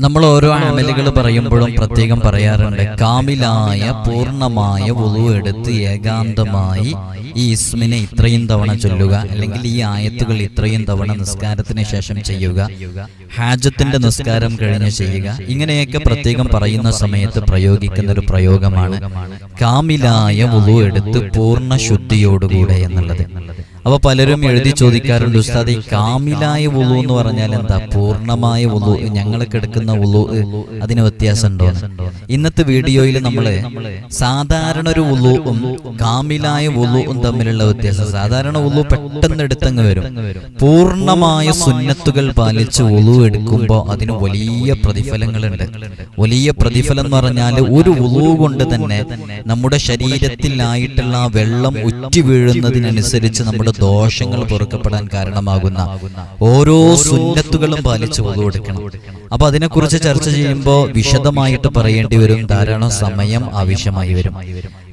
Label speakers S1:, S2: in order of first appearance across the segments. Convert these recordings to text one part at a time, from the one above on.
S1: നമ്മൾ ഓരോ അമലുകൾ പറയുമ്പോഴും പ്രത്യേകം പറയാറുണ്ട്. കാമിലായ പൂർണമായ വുളു എടുത്ത് ഏകാന്തമായി ഈ ഇസ്മിനെ ഇത്രയും തവണ ചൊല്ലുക. അല്ലെങ്കിൽ ഈ ആയത്തുകൾ ഇത്രയും തവണ നിസ്കാരത്തിന് ശേഷം ചെയ്യുക. ഹാജത്തിന്റെ നിസ്കാരം കഴിഞ്ഞ് ചെയ്യുക. ഇങ്ങനെയൊക്കെ പ്രത്യേകം പറയുന്ന സമയത്ത് പ്രയോഗിക്കുന്ന ഒരു പ്രയോഗമാണ് കാമിലായ വുളു എടുത്ത് പൂർണ ശുദ്ധിയോടുകൂടെ എന്നുള്ളത്. അപ്പൊ പലരും എഴുതി ചോദിക്കാറുണ്ട് ഉസ്താദ് ഈ കാമിലായ വുളു എന്ന് പറഞ്ഞാൽ എന്താ? പൂർണമായ വുളു. ഞങ്ങൾ കിടക്കുന്ന വുളു അതിന് വ്യത്യാസമുണ്ടോ? ഇന്നത്തെ വീഡിയോയിൽ നമ്മൾ സാധാരണ ഒരു വുളുവും കാമിലായ വുളുവും തമ്മിലുള്ള വ്യത്യാസം. സാധാരണ വുളു പെട്ടെന്ന് എടുത്തങ്ങ് വരും. പൂർണമായ സുന്നത്തുകൾ പാലിച്ച് വുളു എടുക്കുമ്പോൾ അതിന് വലിയ പ്രതിഫലങ്ങളുണ്ട്. വലിയ പ്രതിഫലം എന്ന് പറഞ്ഞാൽ ഒരു വുളു കൊണ്ട് തന്നെ നമ്മുടെ ശരീരത്തിലായിട്ടുള്ള വെള്ളം ഉറ്റി വീഴുന്നതിനനുസരിച്ച് നമ്മുടെ ദോഷങ്ങൾ പൊറുക്കപ്പെടാൻ കാരണമാകുന്ന ഓരോ സുന്നത്തുകളും പാലിച്ചു വുളു എടുക്കണം അപ്പൊ അതിനെക്കുറിച്ച് ചർച്ച ചെയ്യുമ്പോൾ വിശദമായിട്ട് പറയേണ്ടി വരും. ധാരാളം സമയം ആവശ്യമായി വരും.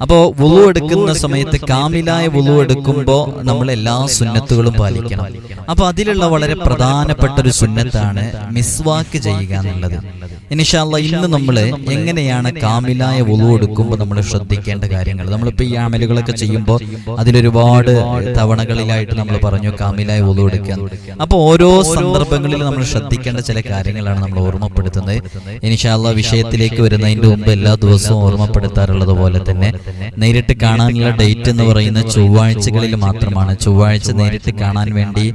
S1: അപ്പോൾ വുളു എടുക്കുന്ന സമയത്ത് കാമിലായ വുളു എടുക്കുമ്പോൾ നമ്മൾ എല്ലാ സുന്നത്തുകളും പാലിക്കണം. അപ്പൊ അതിലുള്ള വളരെ പ്രധാനപ്പെട്ട ഒരു സുന്നത്താണ് മിസ്വാക്ക് ചെയ്യുക എന്നുള്ളത്. ഇനിഷാല്ല ഇന്ന് നമ്മൾ എങ്ങനെയാണ് കാമിലായ വുളു എടുക്കുമ്പോൾ നമ്മൾ ശ്രദ്ധിക്കേണ്ട കാര്യങ്ങൾ. നമ്മളിപ്പോൾ ഈ ആമലുകളൊക്കെ ചെയ്യുമ്പോൾ അതിലൊരുപാട് തവണകളിലായിട്ട് നമ്മൾ പറഞ്ഞു കാമിലായ വുളു എടുക്കുക. അപ്പോൾ ഓരോ സന്ദർഭങ്ങളിൽ നമ്മൾ ശ്രദ്ധിക്കേണ്ട ചില കാര്യങ്ങളാണ് നമ്മൾ ഓർമ്മപ്പെടുത്തുന്നത്. ഇനിഷാല്ല വിഷയത്തിലേക്ക് വരുന്നതിന്റെ മുമ്പ് എല്ലാ ദിവസവും ഓർമ്മപ്പെടുത്താറുള്ളത് പോലെ തന്നെ നേരിട്ട് കാണാനുള്ള ഡേറ്റ് എന്ന് പറയുന്ന ചൊവ്വാഴ്ചകളിൽ മാത്രമാണ്. ചൊവ്വാഴ്ച നേരിട്ട് കാണാൻ വേണ്ടി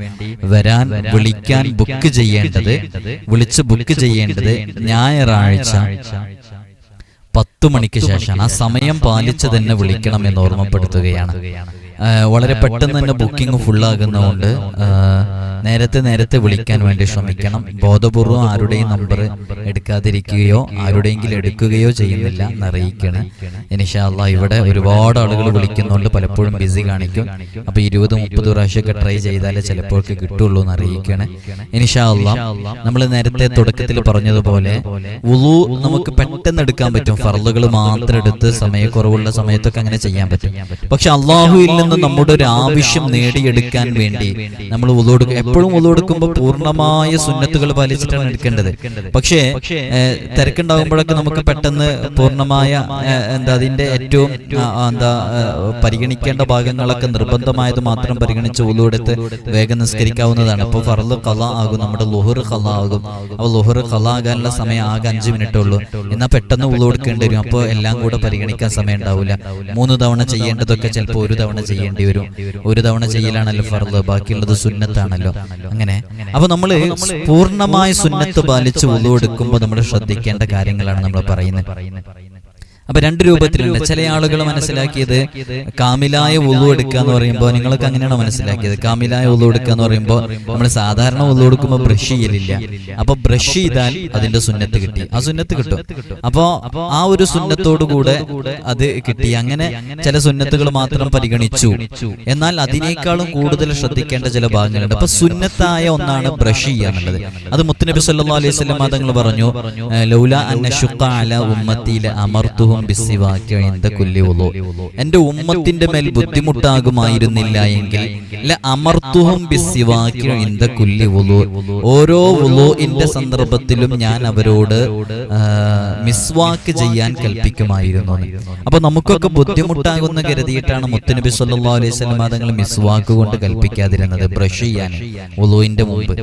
S1: വരാൻ വിളിക്കാൻ ബുക്ക് ചെയ്യേണ്ടത് വിളിച്ച് ബുക്ക് ചെയ്യേണ്ടത് ഞായറാഴ്ച. പത്തു മണിക്ക് ശേഷമാണ്. ആ സമയം പാലിച്ച് തന്നെ വിളിക്കണം എന്ന് ഓർമ്മപ്പെടുത്തുകയാണ്. വളരെ പെട്ടെന്ന് തന്നെ ബുക്കിംഗ് ഫുള്ളാകുന്നതുകൊണ്ട് നേരത്തെ നേരത്തെ വിളിക്കാൻ വേണ്ടി ശ്രമിക്കണം. ബോധപൂർവം ആരുടെയും നമ്പർ എടുക്കാതിരിക്കുകയോ ആരുടെയെങ്കിലും എടുക്കുകയോ ചെയ്യുന്നില്ല എന്നറിയിക്കണം ഇനിഷാല്ല ഇവിടെ ഒരുപാട് ആളുകൾ വിളിക്കുന്നുണ്ട്. പലപ്പോഴും ബിസി കാണിക്കും. അപ്പൊ ഇരുപത് മുപ്പത് പ്രാവശ്യമൊക്കെ ട്രൈ ചെയ്താലേ ചിലപ്പോൾ കിട്ടുള്ളൂ എന്ന് അറിയിക്കണേ ഇനിഷാല്ല നമ്മൾ നേരത്തെ തുടക്കത്തിൽ പറഞ്ഞതുപോലെ ഉളു നമുക്ക് പെട്ടെന്ന് എടുക്കാൻ പറ്റും. ഫർളുകൾ മാത്രം എടുത്ത് സമയക്കുറവുള്ള സമയത്തൊക്കെ അങ്ങനെ ചെയ്യാൻ പറ്റും. പക്ഷെ അള്ളാഹുവിൽ നിന്ന് നമ്മുടെ ഒരു ആവശ്യം നേടിയെടുക്കാൻ വേണ്ടി നമ്മൾ ഉളു എടുക്കുക എപ്പോഴും ഉളു എടുക്കുമ്പോൾ പൂർണമായ സുന്നത്തുകൾ പാലിച്ചിട്ടാണ് എടുക്കേണ്ടത്. പക്ഷേ തിരക്കുണ്ടാകുമ്പോഴൊക്കെ നമുക്ക് പെട്ടെന്ന് പൂർണമായ എന്താ അതിന്റെ ഏറ്റവും എന്താ പരിഗണിക്കേണ്ട ഭാഗങ്ങളൊക്കെ നിർബന്ധമായത് മാത്രം പരിഗണിച്ച് ഉളു എടുത്ത് വേഗം നിസ്കരിക്കാവുന്നതാണ്. ഇപ്പോൾ ഫർൾ കല ആകും. നമ്മുടെ ലുഹർ കല ആകും. അപ്പോൾ ലുഹർ കല ആകാനുള്ള സമയം ആകെ അഞ്ച് മിനിറ്റ് ഉള്ളൂ. എന്നാൽ പെട്ടെന്ന് ഉളു എടുക്കേണ്ടി വരും. അപ്പോൾ എല്ലാം കൂടെ പരിഗണിക്കാൻ സമയം ഉണ്ടാവില്ല. മൂന്ന് തവണ ചെയ്യേണ്ടതൊക്കെ ചിലപ്പോൾ ഒരു തവണ ചെയ്യേണ്ടി വരും. ഒരു തവണ ചെയ്യലാണല്ലോ ഫർൾ ബാക്കിയുള്ളത് സുന്നത്താണല്ലോ അങ്ങനെ. അപ്പൊ നമ്മൾ പൂർണമായ സുന്നത്ത് പാലിച്ച് ഉള്ളു എടുക്കുമ്പോൾ നമ്മൾ ശ്രദ്ധിക്കേണ്ട കാര്യങ്ങളാണ് നമ്മൾ പറയുന്നത്. അപ്പൊ രണ്ട് രൂപത്തിലുണ്ട്. ചില ആളുകൾ മനസ്സിലാക്കിയത് കാമിലായ ഉള്ളു എടുക്കുക എന്ന് പറയുമ്പോൾ നിങ്ങൾക്ക് അങ്ങനെയാണ് മനസ്സിലാക്കിയത്. കാമിലായ ഉള്ളു എടുക്കുക എന്ന് പറയുമ്പോൾ നമ്മൾ സാധാരണ ഉള്ളു എടുക്കുമ്പോൾ ബ്രഷ് ചെയ്യലില്ല. അപ്പൊ ബ്രഷ് ചെയ്താൽ അതിന്റെ സുന്നത്ത് കിട്ടി. ആ സുന്നത്ത് കിട്ടും. അപ്പോ ആ ഒരു സുന്നത്തോടു കൂടെ അത് കിട്ടി. അങ്ങനെ ചില സുന്നത്തുകൾ മാത്രം പരിഗണിച്ചു. എന്നാൽ അതിനേക്കാളും കൂടുതൽ ശ്രദ്ധിക്കേണ്ട ചില ഭാഗങ്ങളുണ്ട്. അപ്പൊ സുന്നത്തായ ഒന്നാണ് ബ്രഷ് ചെയ്യാന്നുള്ളത്. അത് മുത്തുനബി സല്ലാ അലൈഹി വസല്ലം തങ്ങൾ പറഞ്ഞു ലൗല അന്ന ശുഖ അല ഉമ്മത്തില അമർത്തുഹും വുളു എന്റെ ഉമ്മത്തിന്റെ മേൽ ബുദ്ധിമുട്ടാകുമായിരുന്നില്ല എങ്കിൽ ഓരോ വുളുഇന്റെ സന്ദർഭത്തിലും ഞാൻ അവരോട് മിസ്വാക്ക് ചെയ്യാൻ കൽപ്പിക്കുമായിരുന്നു. അപ്പൊ നമുക്കൊക്കെ ബുദ്ധിമുട്ടാകുന്ന കരുതിയിട്ടാണ് മുത്തനബി സല്ലാ അലൈഹി വസല്ലം തങ്ങൾ മിസ്വാക്ക് കൊണ്ട് കൽപ്പിക്കാതിരുന്നത് ബ്രഷ് ചെയ്യാൻ വുളുവിന്റെ മുമ്പ്.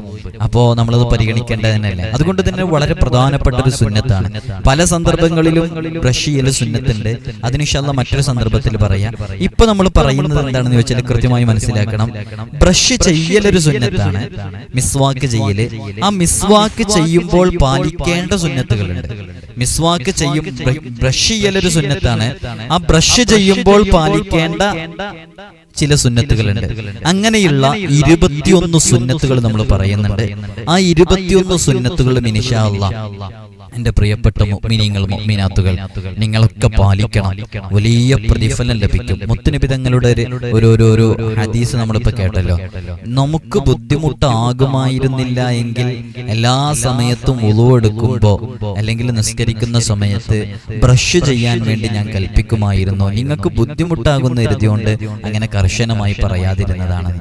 S1: അപ്പോ നമ്മളത് പരിഗണിക്കേണ്ടത് തന്നെയല്ലേ? അതുകൊണ്ട് തന്നെ വളരെ പ്രധാനപ്പെട്ട ഒരു സുന്നത്താണ്. പല സന്ദർഭങ്ങളിലും ബ്രഷ് ചെയ്യൽ സുന്നത്തുണ്ട് അതിനുശാല മറ്റൊരു സന്ദർഭത്തിൽ പറയാം. ഇപ്പൊ നമ്മൾ പറയുന്നത് എന്താണെന്ന് വെച്ചാൽ കൃത്യമായി മനസ്സിലാക്കണം. ബ്രഷ് ചെയ്യലൊരു സുന്നത്താണ്. മിസ്വാക്ക് ചെയ്യൽ. ആ മിസ്വാക്ക് ചെയ്യുമ്പോൾ പാലിക്കേണ്ട സുന്നത്തുകളുണ്ട്. മിസ്വാക്ക് ചെയ്യും ബ്ര- ബ്രഷ് ചെയ്യലൊരു സുന്നത്താണ്. ആ ബ്രഷ് ചെയ്യുമ്പോൾ പാലിക്കേണ്ട ചില സുന്നത്തുകളുണ്ട്. അങ്ങനെയുള്ള ഇരുപത്തിയൊന്ന് സുന്നത്തുകൾ നമ്മൾ പറയുന്നുണ്ട്. ആ ഇരുപത്തിയൊന്ന് സുന്നത്തുകൾ മിനിഷാ എന്റെ പ്രിയപ്പെട്ട മുഅ്മിനാത്തുകൾ നിങ്ങളൊക്കെ പാലിക്കണം. വലിയ പ്രതിഫലം ലഭിക്കും. മുത്തുനിബിതങ്ങളുടെ ഒരു ഒരു ഒരു ഒരു ഹദീസ് നമ്മളിപ്പോ കേട്ടല്ലോ. നമുക്ക് ബുദ്ധിമുട്ടാകുമായിരുന്നില്ല എങ്കിൽ എല്ലാ സമയത്തും ഉളവെടുക്കുമ്പോ അല്ലെങ്കിൽ നിസ്കരിക്കുന്ന സമയത്ത് ബ്രഷ് ചെയ്യാൻ വേണ്ടി ഞാൻ കൽപ്പിക്കുമായിരുന്നു. നിങ്ങൾക്ക് ബുദ്ധിമുട്ടാകുന്ന എഴുതിയോണ്ട് അങ്ങനെ കർശനമായി പറയാതിരുന്നതാണ്.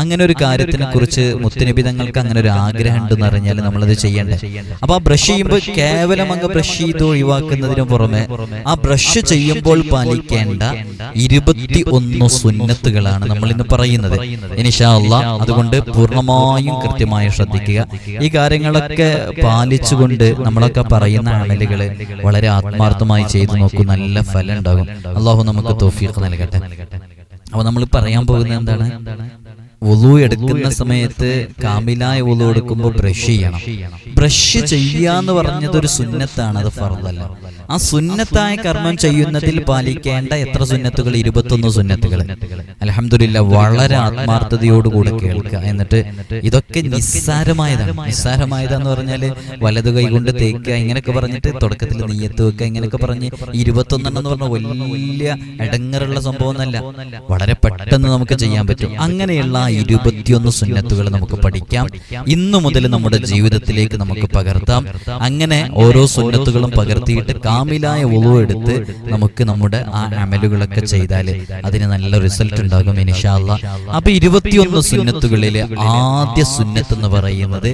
S1: അങ്ങനെ ഒരു കാര്യത്തിനെ കുറിച്ച് മുത്തുനബി തങ്ങൾക്ക് അങ്ങനെ ഒരു ആഗ്രഹം ഉണ്ടെന്ന് അറിഞ്ഞാൽ നമ്മളത് ചെയ്യണ്ടേ. അപ്പൊ ആ ബ്രഷ് ചെയ്യുമ്പോൾ കേവലം അങ്ങ് ബ്രഷ് ചെയ്ത് ഒഴിവാക്കുന്നതിന് പുറമെ ആ ബ്രഷ് ചെയ്യുമ്പോൾ പാലിക്കേണ്ട ഇരുപത്തി ഒന്ന് സുന്നത്തുകളാണ് നമ്മൾ ഇന്ന് പറയുന്നത്. ഇനിഷാ അതുകൊണ്ട് പൂർണമായും കൃത്യമായി ശ്രദ്ധിക്കുക. ഈ കാര്യങ്ങളൊക്കെ പാലിച്ചുകൊണ്ട് നമ്മളൊക്കെ പറയുന്ന ആണലുകൾ വളരെ ആത്മാർത്ഥമായി ചെയ്തു നോക്കും. നല്ല ഫലം ഉണ്ടാകും. അള്ളാഹു നമുക്ക് തോഫിയൊക്കെ നൽകട്ടെ. അപ്പൊ നമ്മൾ പറയാൻ പോകുന്നത് എന്താണ്? വുളു എടുക്കുന്ന സമയത്ത് കാമിലായ വുളു എടുക്കുമ്പോൾ ബ്രഷ് ചെയ്യണം. ബ്രഷ് ചെയ്യാന്ന് പറഞ്ഞത് ഒരു സുന്നത്താണ് അത് ഫർദല്ല. ആ സുന്നത്തായ കർമ്മം ചെയ്യുന്നതിൽ പാലിക്കേണ്ട എത്ര സുന്നത്തുകൾ? ഇരുപത്തൊന്ന് സുന്നത്തുകൾ. അലഹമില്ല വളരെ ആത്മാർത്ഥതയോടുകൂടെ കേൾക്കുക. എന്നിട്ട് ഇതൊക്കെ നിസ്സാരമായതാണ്. നിസ്സാരമായതാന്ന് പറഞ്ഞാൽ വലതു കൈ കൊണ്ട് തേക്കുക ഇങ്ങനെയൊക്കെ പറഞ്ഞിട്ട് തുടക്കത്തിൽ നെയ്യത്ത് വെക്കുക ഇങ്ങനെയൊക്കെ പറഞ്ഞ് ഇരുപത്തൊന്നെണ്ണം എന്ന് പറഞ്ഞ വലിയ ഇടങ്ങറുള്ള സംഭവം വളരെ പെട്ടെന്ന് നമുക്ക് ചെയ്യാൻ പറ്റും. അങ്ങനെയുള്ള ആ ഇരുപത്തിയൊന്ന് സുന്നത്തുകൾ നമുക്ക് പഠിക്കാം. ഇന്നു മുതൽ നമ്മുടെ ജീവിതത്തിലേക്ക് നമുക്ക് പകർത്താം. അങ്ങനെ ഓരോ സുന്നത്തുകളും പകർത്തിയിട്ട് കാമിലായ ഉളവ് എടുത്ത് നമുക്ക് നമ്മുടെ ആ അമലുകളൊക്കെ ചെയ്താൽ അതിന് നല്ല റിസൾട്ട് ഉണ്ടാകും ഇനിഷാല്ല അപ്പൊ ഇരുപത്തിയൊന്ന് സുന്നത്തുകളിലെ ആദ്യ സുന്നത്ത് എന്ന് പറയുന്നത്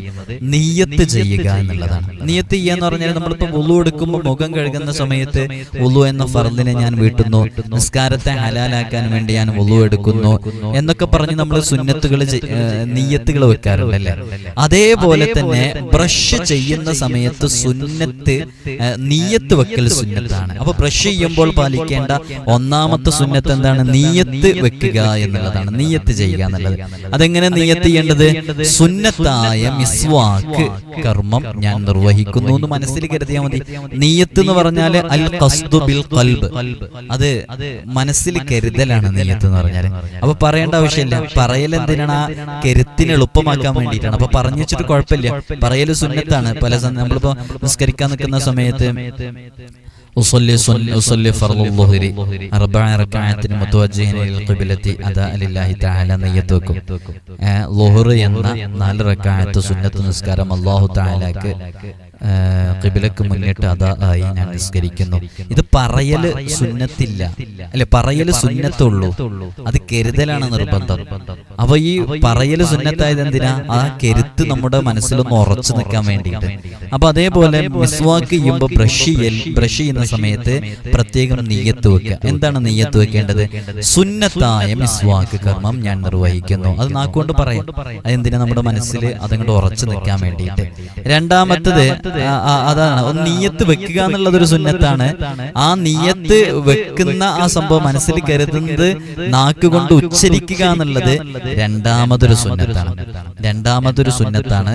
S1: നീയത്ത് ചെയ്യുക എന്നുള്ളതാണ്. നീയത്ത് ചെയ്യുക എന്ന് പറഞ്ഞാൽ നമ്മളിപ്പോ ഉളു എടുക്കുമ്പോൾ മുഖം കഴുകുന്ന സമയത്ത് ഉളു എന്ന ഫർദിനെ ഞാൻ വീട്ടുന്നു. നിസ്കാരത്തെ ഹലാലാക്കാൻ വേണ്ടി ഞാൻ ഉളു എടുക്കുന്നു എന്നൊക്കെ പറഞ്ഞ് നമ്മൾ സുന്നത്തുകൾ നീയത്തുകൾ വെക്കാറുണ്ടല്ലേ അതേപോലെ തന്നെ ബ്രഷ് ചെയ്യുന്ന സമയത്ത് സുന്നത്ത് നീയത്ത് നീയത്ത് വെക്കൽ സുന്നത്താണ്. അപ്പൊ ബ്രഷ് ചെയ്യുമ്പോൾ പാലിക്കേണ്ട ഒന്നാമത്തെ സുന്നത്ത് എന്താണ്? നീയത്ത് വെക്കുക എന്നുള്ളതാണ്. നീയത്ത് ചെയ്യുക എന്നുള്ളത്. അതെങ്ങനെ നീയത്ത് ചെയ്യേണ്ടത്? സുന്നത്തായ മിസ്വാക്ക് കർമ്മം ഞാൻ നിർവഹിക്കുന്നു എന്ന് മനസ്സിൽ കരുതിയാൽ മതി. നീയത്ത് എന്ന് പറഞ്ഞാൽ അൽ കസ്തു ബിൽ കൽബ് അത് മനസ്സിൽ കരുതലാണ് നീയത്ത് എന്ന് പറഞ്ഞാൽ അപ്പൊ പറയേണ്ട ആവശ്യമില്ല. പറയൽ എന്തിനാണ്? ആ കരുത്തിന് എളുപ്പമാക്കാൻ വേണ്ടിയിട്ടാണ്. അപ്പൊ പറഞ്ഞു വെച്ചിട്ട് കുഴപ്പമില്ല. പറയൽ സുന്നത്താണ്. പല നമ്മളിപ്പോ നിസ്കരിക്കാൻ നിൽക്കുന്ന സമയത്ത് أصلي صل أصلي فرض الظهر أربع ركعات متوجهين إلى القبلة أداء لله تعالى نيتكم ലുഹർ എന്ന നാല് റക്കായത്ത് സുന്നത്ത് നിസ്കാരം അള്ളാഹു താലാക്ക് കിബിലക്ക് മുന്നിട്ട് അതാ ആയി ഞാൻ നിസ്കരിക്കുന്നു. ഇത് പറയൽ സുന്നത്തില്ല. അല്ലെ പറയൽ സുന്നത്തുള്ളൂ. അത് കരുതലാണ് നിർബന്ധം. അപ്പൊ ഈ പറയൽ സുന്നത്തായത് എന്തിനാ? ആ കരുത്ത് നമ്മുടെ മനസ്സിലൊന്ന് ഉറച്ചു നിൽക്കാൻ വേണ്ടിയിട്ട്. അപ്പൊ അതേപോലെ മിസ്വാക്ക് ചെയ്യുമ്പോൾ ബ്രഷ് ചെയ്യൽ ബ്രഷ് ചെയ്യുന്ന സമയത്ത് പ്രത്യേകം നെയ്യത്ത് വെക്കുക. എന്താണ് നെയ്യത്ത് വെക്കേണ്ടത്? സുന്നത്തായ മിസ്വാക്ക് കർമ്മം ഞാൻ നിർവഹിക്കുന്നു. അത് നാക്കുകൊണ്ട് പറയാം. അതെന്തിനാ നമ്മുടെ മനസ്സിൽ അതങ്ങോട്ട് ഉറച്ചു നിൽക്കാൻ വേണ്ടിയിട്ട്. രണ്ടാമത്തത് അതാണ്. ഒന്ന് നീയത്ത് വെക്കുക എന്നുള്ളത് ഒരു സുന്നത്താണ്. ആ നീയത്ത് വെക്കുന്ന ആ സംഭവം മനസ്സിൽ കരുതുന്നത് നാക്കുകൊണ്ട് ഉച്ചരിക്കുക എന്നുള്ളത് രണ്ടാമതൊരു സുന്നത്താണ്. രണ്ടാമതൊരു സുന്നത്താണ്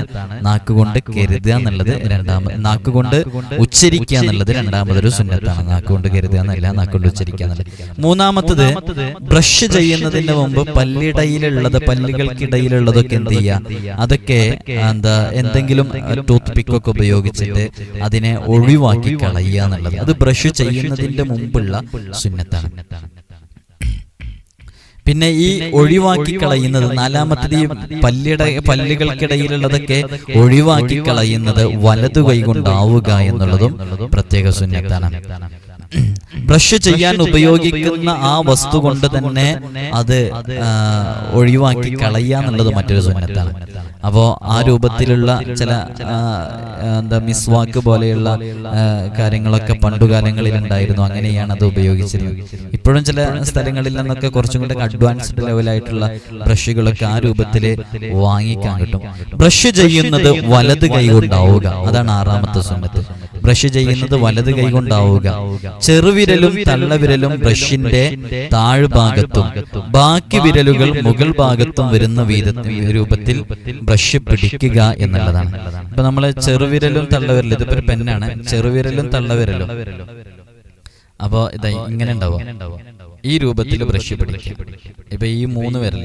S1: നാക്കുകൊണ്ട് കരുതുക എന്നുള്ളത് രണ്ടാമത് നാക്കുകൊണ്ട് ഉച്ചരിക്കുക എന്നുള്ളത് രണ്ടാമതൊരു സുന്നത്താണ്. നാക്കുകൊണ്ട് കരുതുക എന്നല്ല നാക്കുകൊണ്ട് ഉച്ചരിക്കുക എന്നുള്ളത് മൂന്നാമത്തത് ബ്രഷ് ചെയ്യുന്നതിന് മുമ്പ് പല്ലിടയിലുള്ളത് പല്ലുകൾക്കിടയിലുള്ളതൊക്കെ എന്ത് ചെയ്യുക? അതൊക്കെ എന്താ എന്തെങ്കിലും ടൂത്ത് പിക്കൊക്കെ ഉപയോഗിച്ചിട്ട് അതിനെ ഒഴിവാക്കി കളയുക എന്നുള്ളത്. അത് ബ്രഷ് ചെയ്യുന്നതിന്റെ മുമ്പുള്ള സുന്നത്താണ്. പിന്നെ ഈ ഒഴിവാക്കി കളയുന്നത് നാലാമത്തത് ഈ പല്ലിട പല്ലുകൾക്കിടയിലുള്ളതൊക്കെ ഒഴിവാക്കി കളയുന്നത് വലതു കൈകൊണ്ടാവുക എന്നുള്ളതും പ്രത്യേക സുന്നത്താണ്. ബ്രഷ് ചെയ്യാൻ ഉപയോഗിക്കുന്ന ആ വസ്തു കൊണ്ട് തന്നെ അത് ഒഴിവാക്കി കളയുക എന്നുള്ളത് മറ്റൊരു സുന്നത്താണ്. അപ്പോ ആ രൂപത്തിലുള്ള ചില എന്താ മിസ്വാക്ക് പോലെയുള്ള കാര്യങ്ങളൊക്കെ പണ്ടുകാലങ്ങളിൽ ഉണ്ടായിരുന്നു അങ്ങനെയാണ് അത് ഉപയോഗിച്ചിരുന്നത്. ഇപ്പോഴും ചില സ്ഥലങ്ങളിൽ നിന്നൊക്കെ കുറച്ചും കൂടെ അഡ്വാൻസ്ഡ് ലെവലായിട്ടുള്ള ബ്രഷുകളൊക്കെ ആ രൂപത്തിൽ വാങ്ങിക്കാൻ കിട്ടും ബ്രഷ് ചെയ്യുന്നത് വലത് കൈ കൊണ്ടാവുക. അതാണ് ആറാമത്തെ സുന്നത്ത്. ബ്രഷ് ചെയ്യുന്നത് വലത് കൈ കൊണ്ടാവുക. ചെറുവിരലും തള്ളവിരലും ബ്രഷിന്റെ താഴ്ഭാഗത്തും ബാക്കി വിരലുകൾ മുകൾ ഭാഗത്തും വരുന്ന രൂപത്തിൽ ബ്രഷ് പിടിക്കുക എന്നുള്ളതാണ്. ഇപ്പൊ നമ്മൾ ചെറുവിരലും തള്ളവിരലും ഇതിപ്പോ ഒരു പെന്നാണ് ചെറുവിരലും തള്ളവിരലും. അപ്പോ ഇതാ ഇങ്ങനെ ഉണ്ടാവും? ഈ രൂപത്തിൽ ബ്രഷ് പിടിക്കുക ഇപ്പൊ ഈ മൂന്ന് വിരൽ.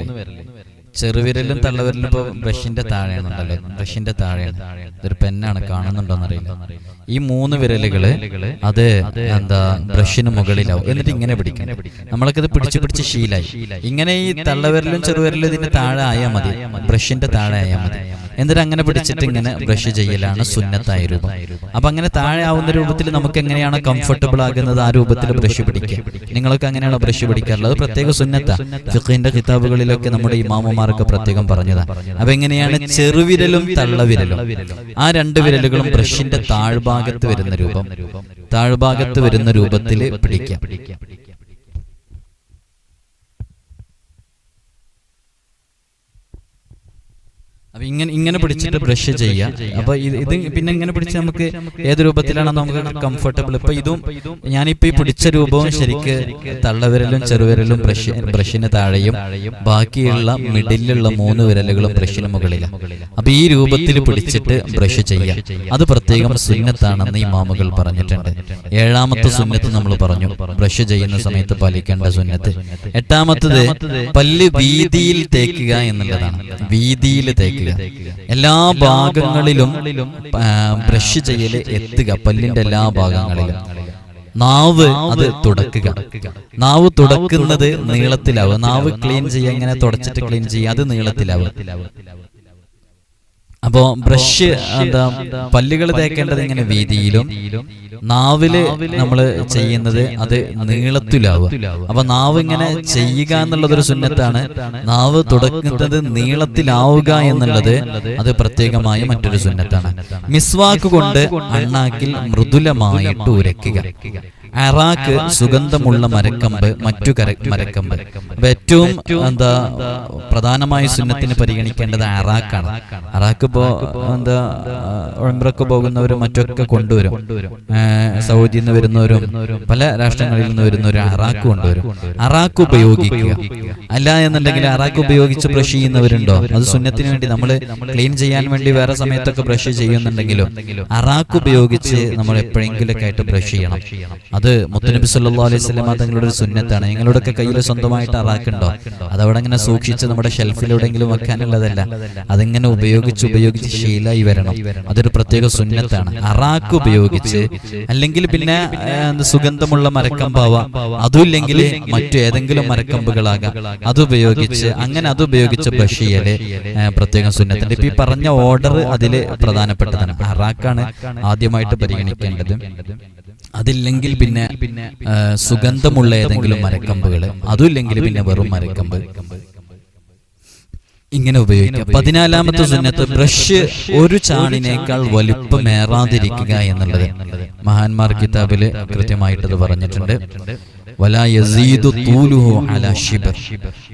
S1: ചെറുവിരലും തള്ളവിരലും ഇപ്പൊ ബ്രഷിന്റെ താഴെയാണുണ്ടല്ലോ. ബ്രഷിന്റെ താഴെയാണ്. ഇതൊരു പെന്നാണ് കാണുന്നുണ്ടോന്ന് അറിയില്ല ഈ മൂന്ന് വിരലുകൾ അത് എന്താ ബ്രഷിന് മുകളിലാവും. എന്നിട്ട് ഇങ്ങനെ പിടിക്കണം. നമ്മളൊക്കെ ഇത് പിടിച്ച് പിടിച്ച് ശീലായി. ഇങ്ങനെ ഈ തള്ളവിരലും ചെറുവിരലും ഇതിന്റെ താഴെ ആയാൽ മതി. ബ്രഷിന്റെ താഴെ ആയാൽ മതി. എന്നിട്ട് അങ്ങനെ പിടിച്ചിട്ട് ഇങ്ങനെ ബ്രഷ് ചെയ്യലാണ് സുന്നത്തായ രൂപം. അപ്പൊ അങ്ങനെ താഴെ ആവുന്ന രൂപത്തിൽ നമുക്ക് എങ്ങനെയാണ് കംഫർട്ടബിൾ ആകുന്നത് ആ രൂപത്തിൽ ബ്രഷ് പിടിക്കുക. നിങ്ങളൊക്കെ അങ്ങനെയാണ് ബ്രഷ് പിടിക്കാറുള്ളത്? പ്രത്യേക സുന്നത്ത. ഫിഖിന്റെ കിതാബുകളിലൊക്കെ നമ്മുടെ ഇമാമുമാരൊക്കെ പ്രത്യേകം പറഞ്ഞതാണ് അപ്പൊ എങ്ങനെയാണ് ചെറുവിരലും തള്ളവിരലും? ആ രണ്ട് വിരലുകളും ബ്രഷിന്റെ താഴ്ഭാഗത്ത് വരുന്ന രൂപം. താഴ്ഭാഗത്ത് വരുന്ന രൂപത്തിൽ പിടിക്കാം. അപ്പൊ ഇങ്ങനെ ഇങ്ങനെ പിടിച്ചിട്ട് ബ്രഷ് ചെയ്യാം. അപ്പൊ ഇത് പിന്നെ ഇങ്ങനെ പിടിച്ച് നമുക്ക് ഏത് രൂപത്തിലാണ് നമുക്ക് കംഫർട്ടബിൾ ഇപ്പൊ ഇതും ഞാനിപ്പോ ഈ പിടിച്ച രൂപവും ശരിക്ക് തള്ളവിരലും ചെറുവിരലും ബ്രഷ് ബ്രഷിന് താഴെയും ബാക്കിയുള്ള മിഡിലുള്ള മൂന്ന് വിരലുകളും ബ്രഷിന് മുകളിലാണ് അപ്പൊ ഈ രൂപത്തിൽ പിടിച്ചിട്ട് ബ്രഷ് ചെയ്യാം. അത് പ്രത്യേകം സുന്നത്താണെന്ന് ഈ മാമുകൾ പറഞ്ഞിട്ടുണ്ട്. ഏഴാമത്തെ സുന്നത്ത് നമ്മൾ പറഞ്ഞു. ബ്രഷ് ചെയ്യുന്ന സമയത്ത് പാലിക്കേണ്ട സുന്നത്ത്. എട്ടാമത്തത് പല്ല് വീതിയിൽ തേക്കുക എന്നുള്ളതാണ്. വീതിയിൽ തേക്കുക എല്ലാ ഭാഗങ്ങളിലും ബ്രഷ് ചെയ്യൽ എത്തുക. പല്ലിന്റെ എല്ലാ ഭാഗങ്ങളിലും. നാവ് അത് തുടക്കുക. നാവ് തുടക്കുന്നത് നീളത്തിലാവുക. നാവ് ക്ലീൻ ചെയ്യുക. എങ്ങനെ തുടച്ചിട്ട് ക്ലീൻ ചെയ്യുക? അത് നീളത്തിലാവും അപ്പോ ബ്രഷ് എന്താ പല്ലുകൾ തേക്കേണ്ടത് ഇങ്ങനെ വീതിയിലും നാവിൽ നമ്മൾ ചെയ്യുന്നത് അത് നീളത്തിലാവുക. അപ്പൊ നാവ് ഇങ്ങനെ ചെയ്യുക എന്നുള്ളതൊരു സുന്നത്താണ്. നാവ് തുടക്കുന്നത് നീളത്തിലാവുക എന്നുള്ളത് അത് പ്രത്യേകമായ മറ്റൊരു സുന്നത്താണ്. മിസ്വാക്ക് കൊണ്ട് അണ്ണാക്കിൽ മൃദുലമായിട്ട് ഉരയ്ക്കുക. അറാക്ക് സുഗന്ധമുള്ള മരക്കമ്പ് മറ്റു കര മരക്കമ്പ്. അപ്പൊ ഏറ്റവും എന്താ പ്രധാനമായ സുന്നത്തിന് പരിഗണിക്കേണ്ടത് അറാക്കാണ് അറാക്ക് ഇപ്പോ എന്താ ഒഴമ്പ്രക്ക് പോകുന്നവരും മറ്റൊക്കെ കൊണ്ടുവരും. സൗദിയിൽ നിന്ന് വരുന്നവരും പല രാഷ്ട്രങ്ങളിൽ നിന്ന് വരുന്നവരും അറാക്ക് കൊണ്ടുവരും. അറാക്ക് ഉപയോഗിക്കുക. അല്ല എന്നുണ്ടെങ്കിൽ അറാക്ക് ഉപയോഗിച്ച് ബ്രഷ് ചെയ്യുന്നവരുണ്ടോ? അത് സുന്നത്തിന് വേണ്ടി നമ്മൾ ക്ലീൻ ചെയ്യാൻ വേണ്ടി വേറെ സമയത്തൊക്കെ ബ്രഷ് ചെയ്യുന്നുണ്ടെങ്കിലും അറാക്ക് ഉപയോഗിച്ച് നമ്മൾ എപ്പോഴെങ്കിലൊക്കെ ആയിട്ട് ബ്രഷ് ചെയ്യണം. അത് മുത്തനബി സല്ലാ അലൈഹി വസല്ലമ തങ്ങളുടെ ഒരു സുന്നത്താണ്. നിങ്ങളുടെയൊക്കെ കയ്യിൽ സ്വന്തമായിട്ട് അറാക്കുണ്ടോ അതവിടെ ഇങ്ങനെ സൂക്ഷിച്ച് നമ്മുടെ ഷെൽഫിലെവിടെയെങ്കിലും വെക്കാനുള്ളതല്ല. അതിങ്ങനെ ഉപയോഗിച്ച് ഉപയോഗിച്ച് ശീലായി വരണം. അതൊരു പ്രത്യേക സുന്നത്താണ്. അറാക്ക് ഉപയോഗിച്ച് അല്ലെങ്കിൽ പിന്നെ സുഗന്ധമുള്ള മരക്കമ്പാവ. അതുമില്ലെങ്കിൽ മറ്റു ഏതെങ്കിലും മരക്കമ്പുകളാകാം അതുപയോഗിച്ച് അങ്ങനെ അതുപയോഗിച്ച് ആ, പ്രത്യേകം സുന്നത്തിന്റെ ഇപ്പൊ ഈ പറഞ്ഞ ഓർഡർ അതിൽ പ്രധാനപ്പെട്ടതാണ്. അറാക്കാണ് ആദ്യമായിട്ട് പരിഗണിക്കേണ്ടത്. അതില്ലെങ്കിൽ പിന്നെ പിന്നെ സുഗന്ധമുള്ള ഏതെങ്കിലും മരക്കമ്പുകൾ അതുമില്ലെങ്കിൽ പിന്നെ വെറും മരക്കമ്പ്. ഇങ്ങനെ ഉപയോഗിക്കാം. പതിനാലാമത്തെ സുന്നത്ത് ബ്രഷ് ഒരു ചാണിനേക്കാൾ വലുപ്പമേറാതിരിക്കുക എന്നുള്ളത് മഹാന്മാർ കിതാബിൽ കൃത്യമായിട്ടത് പറഞ്ഞിട്ടുണ്ട്.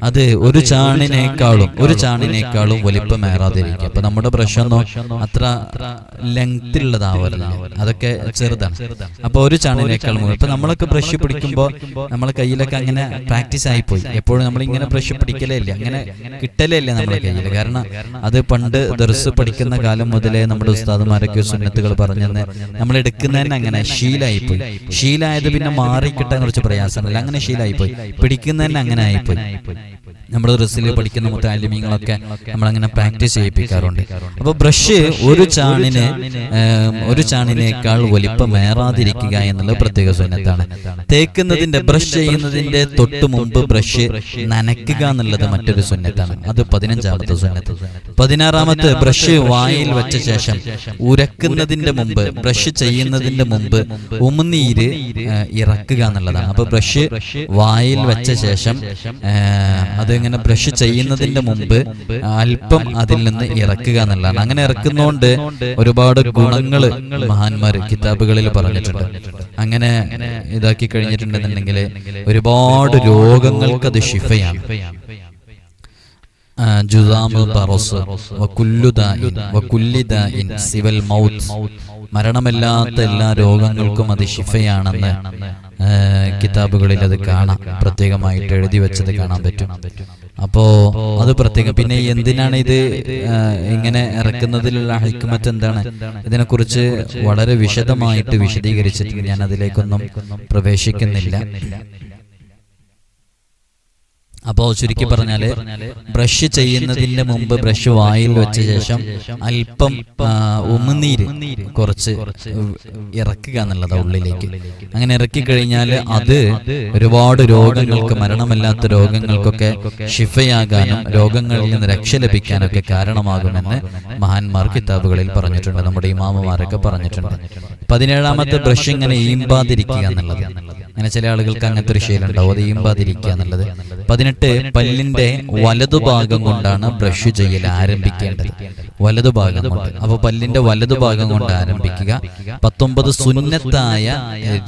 S1: അത് ഒരു ചാണിനേക്കാളും ഒരു ചാണിനേക്കാളും വലിപ്പമേറാതിരിക്കുക അപ്പൊ നമ്മുടെ പ്രശ്നം അത്ര ലെങ്ത് അതൊക്കെ ചെറുതാണ്. അപ്പൊ ഒരു ചാണിനേക്കാളും. ഇപ്പൊ നമ്മളൊക്കെ ബ്രഷ് പിടിക്കുമ്പോൾ നമ്മളെ കയ്യിലൊക്കെ അങ്ങനെ പ്രാക്ടീസ് ആയിപ്പോയി എപ്പോഴും നമ്മൾ ഇങ്ങനെ ബ്രഷ് പിടിക്കലേ ഇല്ല. അങ്ങനെ കിട്ടലേ ഇല്ല നമ്മുടെ കയ്യിൽ കാരണം അത് പണ്ട് ദർസ് പഠിക്കുന്ന കാലം മുതലേ നമ്മുടെ ഉസ്താദുമാരൊക്കെ സുന്നത്തുകൾ പറഞ്ഞെന്ന് നമ്മൾ എടുക്കുന്നതന്നെ അങ്ങനെ ശീലായിപ്പോയി. ശീലായത് പിന്നെ മാറി കിട്ടാൻ കുറച്ച് പ്രയാസമല്ല അങ്ങനെ ശീലായിപ്പോയി. പിടിക്കുന്നതന്നെ അങ്ങനെ ആയിപ്പോയി. നമ്മുടെ ഡ്രസ്സിൽ പഠിക്കുന്ന മുത്താലിമീങ്ങളൊക്കെ നമ്മളങ്ങനെ പ്രാക്ടീസ് ചെയ്യിപ്പിക്കാറുണ്ട്. അപ്പൊ ബ്രഷ് ഒരു ചാണിന് ഒരു ചാണിനേക്കാൾ വലിപ്പമേറാതിരിക്കുക എന്നുള്ളത് പ്രത്യേക സുന്നത്താണ്. തേക്കുന്നതിന്റെ ബ്രഷ് ചെയ്യുന്നതിന്റെ തൊട്ട് മുമ്പ് ബ്രഷ് നനയ്ക്കുക എന്നുള്ളത് മറ്റൊരു സുന്നത്താണ്. അത് പതിനഞ്ചാമത്തെ സുന്നത്ത്. പതിനാറാമത്തെ ബ്രഷ് വായിൽ വെച്ച ശേഷം ഉരക്കുന്നതിന്റെ മുമ്പ് ബ്രഷ് ചെയ്യുന്നതിന്റെ മുമ്പ് ഉമിനീര് ഇറക്കുക എന്നുള്ളതാണ്. അപ്പൊ ബ്രഷ് വായിൽ വെച്ച ശേഷം ഏ, അത് ഇങ്ങനെ ബ്രഷ് ചെയ്യുന്നതിന്റെ മുമ്പ് അല്പം അതിൽ നിന്ന് ഇറക്കുക എന്നുള്ളതാണ്. അങ്ങനെ ഇറക്കുന്നോണ്ട് ഒരുപാട് ഗുണങ്ങൾ മഹാന്മാർ കിതാബുകളിൽ പറഞ്ഞിട്ടുണ്ട്. അങ്ങനെ ഇതാക്കി കഴിഞ്ഞിട്ടുണ്ടെന്നുണ്ടെങ്കിൽ ഒരുപാട് രോഗങ്ങൾക്ക് അത് ഷിഫയാണ് മരണമില്ലാത്ത എല്ലാ രോഗങ്ങൾക്കും അത് ശിഫയാണെന്ന് ആ, കിതാബുകളിൽ അത് കാണാം. പ്രത്യേകമായിട്ട് എഴുതി വെച്ചത് കാണാൻ പറ്റും. അപ്പോ അത് പ്രത്യേകം. പിന്നെ എന്തിനാണ് ഇത് ഇങ്ങനെ ഇറക്കുന്നതിലുള്ള ഹിക്മത്ത് എന്താണ്? ഇതിനെക്കുറിച്ച് വളരെ വിശദമായിട്ട് വിശദീകരിച്ചിട്ടുണ്ട് ഞാൻ അതിലേക്കൊന്നും പ്രവേശിക്കുന്നില്ല. അപ്പോൾ ചുരുക്കി പറഞ്ഞാൽ ബ്രഷ് ചെയ്യുന്നതിന് മുമ്പ് ബ്രഷ് വായിൽ വെച്ച ശേഷം അല്പം ഉമിനീര് കുറച്ച് ഇറക്കുക എന്നുള്ളത് ഉള്ളിലേക്ക്. അങ്ങനെ ഇറക്കി കഴിഞ്ഞാൽ അത് ഒരുപാട് രോഗങ്ങൾക്ക് മരണമല്ലാത്ത രോഗങ്ങൾക്കൊക്കെ ഷിഫയാകാനും രോഗങ്ങളിൽ നിന്ന് രക്ഷ ലഭിക്കാനൊക്കെ കാരണമാകുമെന്ന് മഹാന്മാർ കിതാബുകളിൽ പറഞ്ഞിട്ടുണ്ട് നമ്മുടെ ഇമാമമാരൊക്കെ പറഞ്ഞിട്ടുണ്ട്. പതിനേഴാമത്തെ ബ്രഷ് ഇങ്ങനെ ഈമ്പാതിരിക്കുക എന്നുള്ളത്. അങ്ങനെ ചില ആളുകൾക്ക് അങ്ങനത്തെ ഒരു ശീലം ഉണ്ടാവും. അത് ഈമ്പാതിരിക്കുക എന്നുള്ളത്. പതിനെട്ട് പല്ലിന്റെ വലതുഭാഗം കൊണ്ടാണ് ബ്രഷ് ചെയ്യൽ ആരംഭിക്കേണ്ടത്. വലതുഭാഗം കൊണ്ട്. അപ്പോൾ പല്ലിന്റെ വലതുഭാഗം കൊണ്ട് ആരംഭിക്കുക. പത്തൊമ്പത് സുന്നത്തായ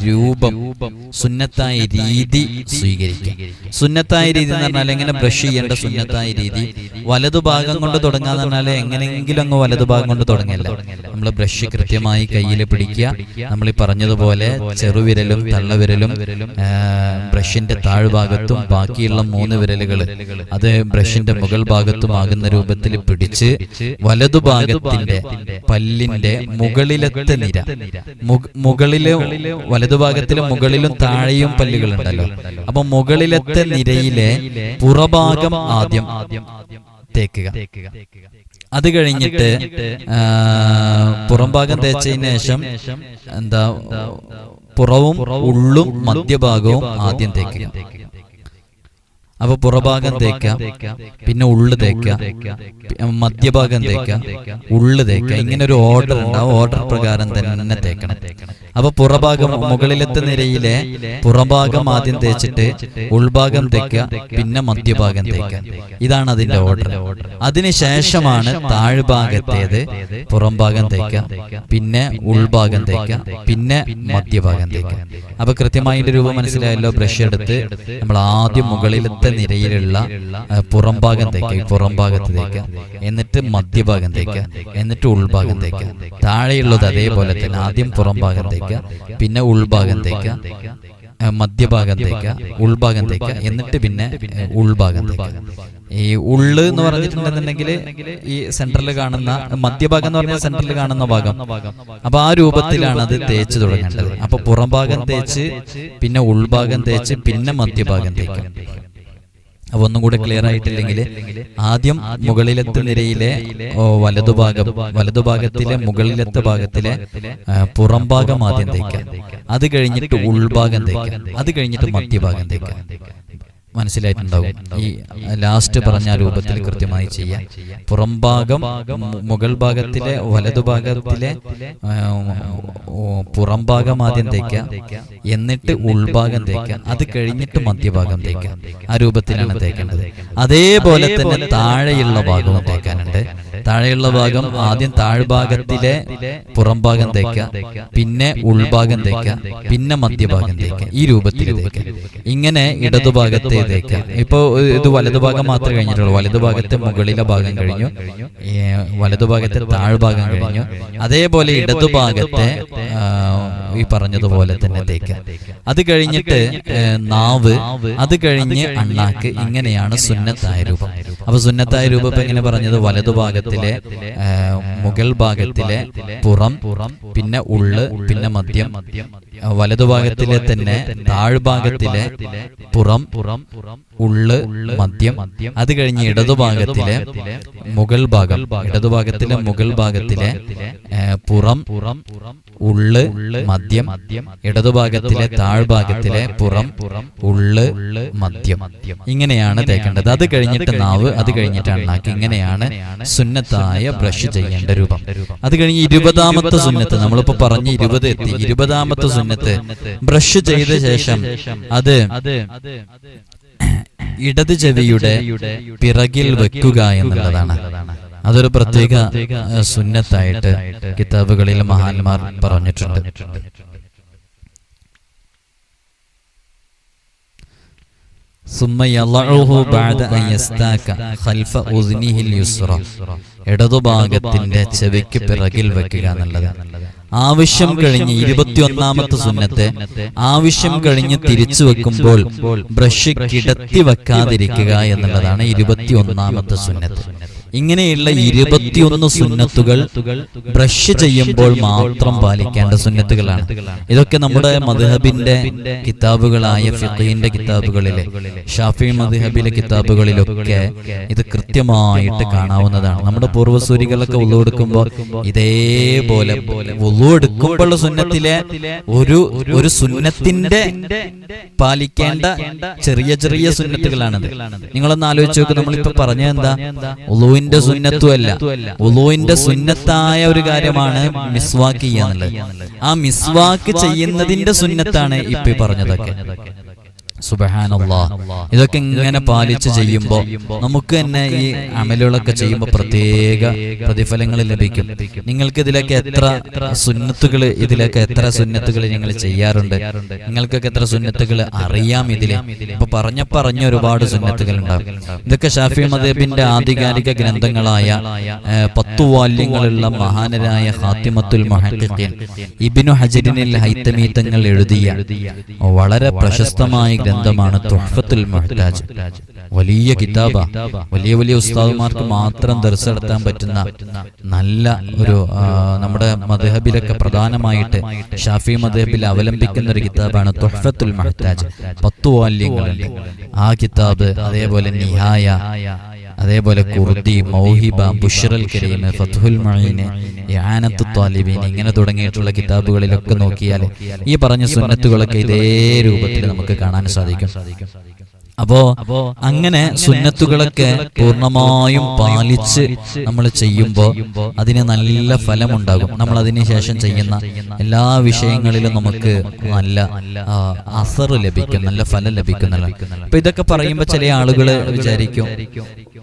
S1: രൂപം. സുന്നത്തായ രീതി സ്വീകരിക്കുക. സുന്നത്തായ രീതി എന്ന് പറഞ്ഞാൽ എങ്ങനെ ബ്രഷ് ചെയ്യേണ്ട സുന്നത്തായ രീതി? വലതുഭാഗം കൊണ്ട് തുടങ്ങാന്ന് പറഞ്ഞാൽ എങ്ങനെയെങ്കിലും അങ്ങ് വലതുഭാഗം കൊണ്ട് തുടങ്ങില്ല? നമ്മൾ ബ്രഷ് കൃത്യമായി കയ്യിൽ പിടിക്കുക. നമ്മൾ ഈ പറഞ്ഞതുപോലെ ചെറുവിരലും തള്ളവിരലും ആ, ബ്രഷിന്റെ താഴ്ഭാഗത്തും ബാക്കിയുള്ള മൂന്ന് വിരലുകൾ അത് ബ്രഷിന്റെ മുകൾ ഭാഗത്തും ആകുന്ന രൂപത്തിൽ പിടിച്ച് വലതുഭാഗത്തിന്റെ പല്ലിന്റെ മുകളിലത്തെ നിര. മുകളിലെ വലതുഭാഗത്തിലും മുകളിലും താഴെയും പല്ലുകൾ ഉണ്ടല്ലോ അപ്പൊ മുകളിലത്തെ നിരയിലെ പുറഭാഗം ആദ്യം തേക്കുക. അത് കഴിഞ്ഞിട്ട് പുറംഭാഗം തേച്ചതിന് ശേഷം എന്താ പുറവും ഉള്ളും മധ്യഭാഗവും ആദ്യം തേക്കുക അപ്പൊ പുറഭാഗം തേക്കാം പിന്നെ ഉള്ളു തേക്കാം മധ്യഭാഗം തേക്കാം ഉള്ളു തേക്കാം. ഇങ്ങനെ ഒരു ഓർഡർ ഉണ്ട് ആ ഓർഡർ പ്രകാരം തന്നെ തേക്കണം. അപ്പൊ പുറഭാഗം മുകളിലത്തെ നിരയിലെ പുറഭാഗം ആദ്യം തേച്ചിട്ട് ഉൾഭാഗം തേക്കുക പിന്നെ മധ്യഭാഗം തേക്കുക. ഇതാണ് അതിന്റെ ഓർഡർ അതിനുശേഷമാണ് താഴ്ഭാഗത്തേത് പുറംഭാഗം തേക്കുക പിന്നെ ഉൾഭാഗം തേക്കുക പിന്നെ മധ്യഭാഗം തേക്കുക. അപ്പൊ കൃത്യമായി രൂപം മനസ്സിലായല്ലോ ബ്രഷ് എടുത്ത് നമ്മൾ ആദ്യം മുകളിലത്തെ നിരയിലുള്ള ആ, പുറംഭാഗം തേക്കുക പുറംഭാഗത്ത് തേക്കുക എന്നിട്ട് മധ്യഭാഗം തേക്കുക എന്നിട്ട് ഉൾഭാഗം തേക്കുക താഴെയുള്ളത് അതേപോലെ തന്നെ ആദ്യം പുറംഭാഗം തേക്കുക പിന്നെ ഉൾഭാഗം തേക്കുക മധ്യഭാഗം തേക്കുക ഉൾഭാഗം തേക്കുക എന്നിട്ട് പിന്നെ ഉൾഭാഗം തേക്കുക ഈ ഉള്ള് എന്ന് പറഞ്ഞിട്ടുണ്ടെന്നുണ്ടെങ്കിൽ ഈ സെന്ററിൽ കാണുന്ന മധ്യഭാഗം എന്ന് പറഞ്ഞാൽ സെന്ററിൽ കാണുന്ന ഭാഗം. അപ്പൊ ആ രൂപത്തിലാണ് അത് തേച്ച് തുടങ്ങേണ്ടത്. അപ്പൊ പുറംഭാഗം തേച്ച് പിന്നെ ഉൾഭാഗം തേച്ച് പിന്നെ മധ്യഭാഗം തേക്കും അപ്പൊ ഒന്നും കൂടെ ക്ലിയർ ആയിട്ടില്ലെങ്കിൽ ആദ്യം മുകളിലത്തെ നിരയിലെ വലതുഭാഗം വലതുഭാഗത്തിലെ മുകളിലത്തെ ഭാഗത്തിലെ പുറംഭാഗം ആദ്യം തേക്കാം. അത് കഴിഞ്ഞിട്ട് ഉൾഭാഗം തേക്കാം. അത് കഴിഞ്ഞിട്ട് മധ്യഭാഗം തേക്കാം. മനസ്സിലായിട്ടുണ്ടാവും. ഈ ലാസ്റ്റ് പറഞ്ഞ രൂപത്തിൽ കൃത്യമായി ചെയ്യാം. പുറംഭാഗം ഭാഗം മുകൾ ഭാഗത്തിലെ വലതുഭാഗത്തിലെ ഭാഗത്തിലെ പുറം പുറംഭാഗം ആദ്യം തേക്കാം എന്നിട്ട് ഉൾഭാഗം തേക്കാം അത് കഴിഞ്ഞിട്ട് മധ്യഭാഗം തേക്കാം ആ രൂപത്തിലാണ് തേക്കേണ്ടത്. അതേപോലെ തന്നെ താഴെയുള്ള ഭാഗവും തേക്കാനുണ്ട്. താഴെയുള്ള ഭാഗം ആദ്യം താഴ്ഭാഗത്തിലെ പുറംഭാഗം തേക്കാം പിന്നെ ഉൾഭാഗം തേക്കാം പിന്നെ മധ്യഭാഗം തേക്കാം ഈ രൂപത്തിൽ തേക്കാം ഇങ്ങനെ ഇടതുഭാഗത്തെ തേക്കാം ഇപ്പോ ഇത് വലതുഭാഗം മാത്രമേ കഴിഞ്ഞിട്ടുള്ളൂ. വലതുഭാഗത്തെ മുകളിലെ ഭാഗം കഴിഞ്ഞു. വലതുഭാഗത്തെ താഴ്ഭാഗം കഴിഞ്ഞു. അതേപോലെ ഇടതുഭാഗത്തെ ഈ പറഞ്ഞതുപോലെ തന്നെ തേക്കാം അത് കഴിഞ്ഞിട്ട് നാവ് അത് കഴിഞ്ഞ് അണ്ണാക്ക് ഇങ്ങനെയാണ് സുന്നത്തായ രൂപം. അപ്പൊ സുന്നത്തായ രൂപം ഇപ്പൊ എങ്ങനെ പറഞ്ഞത് വലതുഭാഗത്തിലെ ഏ, മുകൾ ഭാഗത്തിലെ പുറം പിന്നെ ഉള്ള് പിന്നെ മദ്യം വലതുഭാഗത്തിലെ തന്നെ താഴ്ഭാഗത്തിലെ പുറം പുറം ഉള്ള് മദ്യം അത് കഴിഞ്ഞ് ഇടതുഭാഗത്തിലെ മുകൾ ഭാഗം ഇടതുഭാഗത്തിലെ മുകൾ ഭാഗത്തിലെ പുറം പുറം ഉള്ള് മദ്യം ഇടതുഭാഗത്തിലെ താഴ്ഭാഗത്തിലെ പുറം ഉള്ള് മദ്യം. ഇങ്ങനെയാണ് തേക്കേണ്ടത്. അത് കഴിഞ്ഞിട്ട് നാവ് അത് കഴിഞ്ഞിട്ടാണ് നാക്ക് ഇങ്ങനെയാണ് സുന്നത്തായ ബ്രഷ് ചെയ്യേണ്ട രൂപം. അത് കഴിഞ്ഞ് ഇരുപതാമത്തെ സുന്നത്ത്. നമ്മളിപ്പോ പറഞ്ഞ് ഇരുപത് എത്തി. ഇരുപതാമത്തെ സുന്നത്ത് സമയത്ത് ബ്രഷ് ചെയ്ത ശേഷം അത് ഇടത് ചെവിയുടെ പിറകിൽ വെക്കുക എന്നുള്ളതാണ്. അതൊരു പ്രത്യേക സുന്നത്തായിട്ട് കിതാബുകളിൽ മഹാന്മാർ പറഞ്ഞിട്ടുണ്ട്. ഇടതുഭാഗത്തിന്റെ ചെവിക്ക് പിറകിൽ വെക്കുക എന്നുള്ളത്. ആവശ്യം കഴിഞ്ഞ് ഇരുപത്തിയൊന്നാമത്തെ സുന്നത്ത് ആവശ്യം കഴിഞ്ഞ് തിരിച്ചു വെക്കുമ്പോൾ ബ്രഷ് കിടത്തി വെക്കാതിരിക്കുക എന്നുള്ളതാണ് ഇരുപത്തിയൊന്നാമത്തെ സുന്നത്ത്. ഇങ്ങനെയുള്ള ഇരുപത്തിയൊന്ന് സുന്നത്തുകൾ ബ്രഷ് ചെയ്യുമ്പോൾ മാത്രം പാലിക്കേണ്ട സുന്നത്തുകളാണ്. ഇതൊക്കെ നമ്മുടെ മധുഹബിന്റെ കിതാബുകളായ ഫിഖീന്റെ കിതാബുകളിലെ ഷാഫി മധുഹബിലെ കിതാബുകളിലൊക്കെ ഇത് കൃത്യമായിട്ട് കാണാവുന്നതാണ്. നമ്മുടെ പൂർവസൂരികളൊക്കെ ഉള്ളു എടുക്കുമ്പോൾ ഇതേപോലെ ഉള്ളു എടുക്കുമ്പോൾ സുന്നത്തിലെ ഒരു ഒരു സുന്നത്തിന്റെ പാലിക്കേണ്ട ചെറിയ ചെറിയ സുന്നത്തുകളാണ് നിങ്ങളൊന്ന് ആലോചിച്ച് നോക്ക് നമ്മളിപ്പോ പറഞ്ഞ എന്താ? ഉളുവിന്റെ സുന്നത്തുമല്ല ഉളുവിന്റെ സുന്നത്തായ ഒരു കാര്യമാണ് മിസ്വാക്ക് ചെയ്യാന്നുള്ളത് ആ മിസ്വാക്ക് ചെയ്യുന്നതിന്റെ സുന്നത്താണ് ഇപ്പൊ പറഞ്ഞതൊക്കെ. സുബഹാനല്ലാ. ഇതൊക്കെ ഇങ്ങനെ പാലിച്ച് ചെയ്യുമ്പോൾ നമുക്ക് തന്നെ ഈ അമലുകളൊക്കെ ചെയ്യുമ്പോൾ പ്രത്യേക പ്രതിഫലങ്ങൾ ലഭിക്കും. നിങ്ങൾക്ക് ഇതിലൊക്കെ എത്ര സുന്നത്തുകൾ ഇതിലൊക്കെ എത്ര സുന്നത്തുകൾ ഞങ്ങൾ ചെയ്യാറുണ്ട്? നിങ്ങൾക്കൊക്കെ എത്ര സുന്നത്തുകൾ അറിയാം ഇതിലെ? ഇപ്പൊ പറഞ്ഞ പറഞ്ഞ ഒരുപാട് സുന്നത്തുകൾ ഉണ്ടാവും ഇതൊക്കെ ഷാഫി മദേബിന്റെ ആധികാരിക ഗ്രന്ഥങ്ങളായ പത്തു വാല്യങ്ങളുള്ള മഹാനരായ ഹാത്തിമത്തുൽ മുഹഖിഖീൻ ഇബിനു ഹജരിനിൽ ഹൈത്തമീത്തങ്ങൾ എഴുതിയ വളരെ പ്രശസ്തമായ ഗ്രന്ഥമാണ് തുഹഫത്തുൽ മുഹ്താജ്. വലിയ കിതാബ. വലിയ വലിയ ഉസ്താദുമാർക്ക് മാത്രം ദർസ് നടത്താൻ പറ്റുന്ന നല്ല ഒരു നമ്മുടെ മദ്ഹബിലൊക്കെ പ്രധാനമായിട്ട് ഷാഫി മദ്ഹബിൽ അവലംബിക്കുന്ന ഒരു കിതാബാണ് തുഹഫത്തുൽ മുഹ്താജ്. പത്തു വാല്യങ്ങളുണ്ട് ആ കിതാബ് അതേപോലെ നിഹായ അതേപോലെ കുർദി മൗഹിബ ബുഷറൽ കരീം ഫത്ഹുൽ മഴീന് യാനത്തു താലിബീൻ ഇങ്ങനെ തുടങ്ങിയിട്ടുള്ള കിതാബുകളിലൊക്കെ നോക്കിയാൽ ഈ പറഞ്ഞ സുന്നത്തുകളൊക്കെ ഇതേ രൂപത്തിൽ നമുക്ക് കാണാൻ സാധിക്കും. അപ്പോ അങ്ങനെ സുന്നത്തുകളൊക്കെ പൂർണമായും പാലിച്ച് നമ്മൾ ചെയ്യുമ്പോൾ അതിന് നല്ല ഫലമുണ്ടാകും. നമ്മൾ അതിനുശേഷം ചെയ്യുന്ന എല്ലാ വിഷയങ്ങളിലും നമുക്ക് നല്ല അസർ ലഭിക്കും നല്ല ഫലം ലഭിക്കുന്നതാണ് അപ്പൊ ഇതൊക്കെ പറയുമ്പോൾ ചില ആളുകൾ വിചാരിക്കും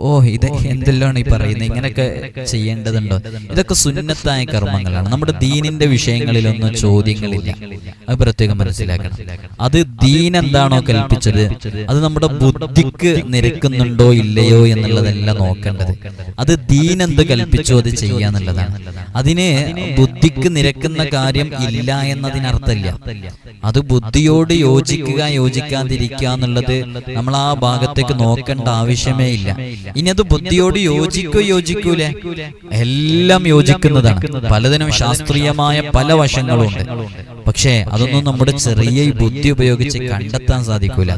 S1: ഓ ഇത് എന്തെല്ലാം ഈ പറയുന്നത് ഇങ്ങനെയൊക്കെ ചെയ്യേണ്ടതുണ്ടോ? ഇതൊക്കെ സുന്നത്തായ കർമ്മങ്ങളാണ്. നമ്മുടെ ദീനിന്റെ വിഷയങ്ങളിലൊന്നും ചോദ്യങ്ങളില്ല. അത് പ്രത്യേകം മനസ്സിലാക്കണം. അത് ദീൻ എന്താണോ കൽപ്പിച്ചത് അത് നമ്മുടെ ബുദ്ധിക്ക് നിരക്കുന്നുണ്ടോ ഇല്ലയോ എന്നുള്ളതല്ല നോക്കേണ്ടത്. അത് ദീൻ എന്ത് കൽപ്പിച്ചോ അത് ചെയ്യാന്നുള്ളതാണ്. അതിന് ബുദ്ധിക്ക് നിരക്കുന്ന കാര്യം ഇല്ല എന്നതിനർത്ഥമില്ല. അത് ബുദ്ധിയോട് യോജിക്കുക യോജിക്കാതിരിക്കുക എന്നുള്ളത് നമ്മൾ ആ ഭാഗത്തേക്ക് നോക്കേണ്ട ആവശ്യമേ ഇല്ല. ഇനി അത് ബുദ്ധിയോട് യോജിക്കോ യോജിക്കൂലേ. എല്ലാം യോജിക്കുന്നതാണ്. പലതിനും ശാസ്ത്രീയമായ പല വശങ്ങളുണ്ട്. പക്ഷേ അതൊന്നും നമ്മുടെ ചെറിയ ബുദ്ധി ഉപയോഗിച്ച് കണ്ടെത്താൻ സാധിക്കൂല.